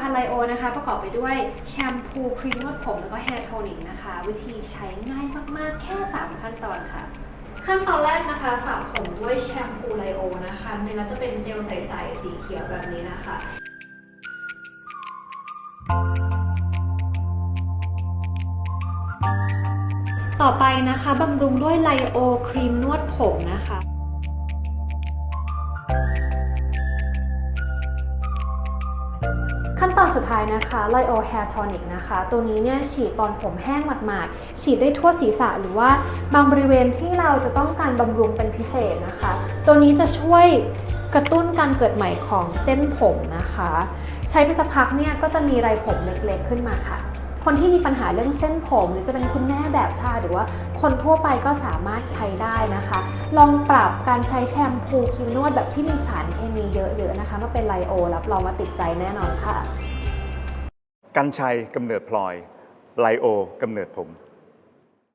ภัณฑ์ไลโอนะคะ ประกอบไปด้วยแชมพูครีมนวดผมแล้วก็แฮร์โทนิกนะคะ วิธีใช้ง่ายมากๆ แค่ 3 ขั้นตอนค่ะ ขั้นตอนแรกนะคะสระผมด้วยแชมพูไลโอนะคะเนื้อจะเป็นเจลใสๆสีเขียวแบบนี้นะคะต่อไปนะคะบำรุงด้วยไลโอครีมนวดผมนะคะ ขั้นตอนสุดท้ายนะคะไลโอ Hair Tonic นะคะ ตัวนี้เนี่ยฉีดตอนผมแห้งหมาดๆ ฉีดได้ทั่วศีรษะหรือว่าบางบริเวณที่เราจะต้องการบำรุงเป็นพิเศษนะคะ ตัวนี้จะช่วย กระตุ้นการเกิดใหม่ของเส้นผมนะคะ ใช้ไปสักพักเนี่ยก็จะมีไรผมเล็กๆขึ้นมาค่ะ คนที่มีปัญหาเรื่องเส้นผม หรือจะเป็นคุณแม่แบบชาหรือว่าคนทั่วไปก็สามารถใช้ได้นะคะ ลองปรับการใช้แชมพูครีมนวดแบบที่มีสารเคมีเยอะๆนะคะมาเป็นไลโอรับรองว่าติดใจแน่นอนค่ะ กันชัยกำเนิดพลอย ไลโอกำเนิดผม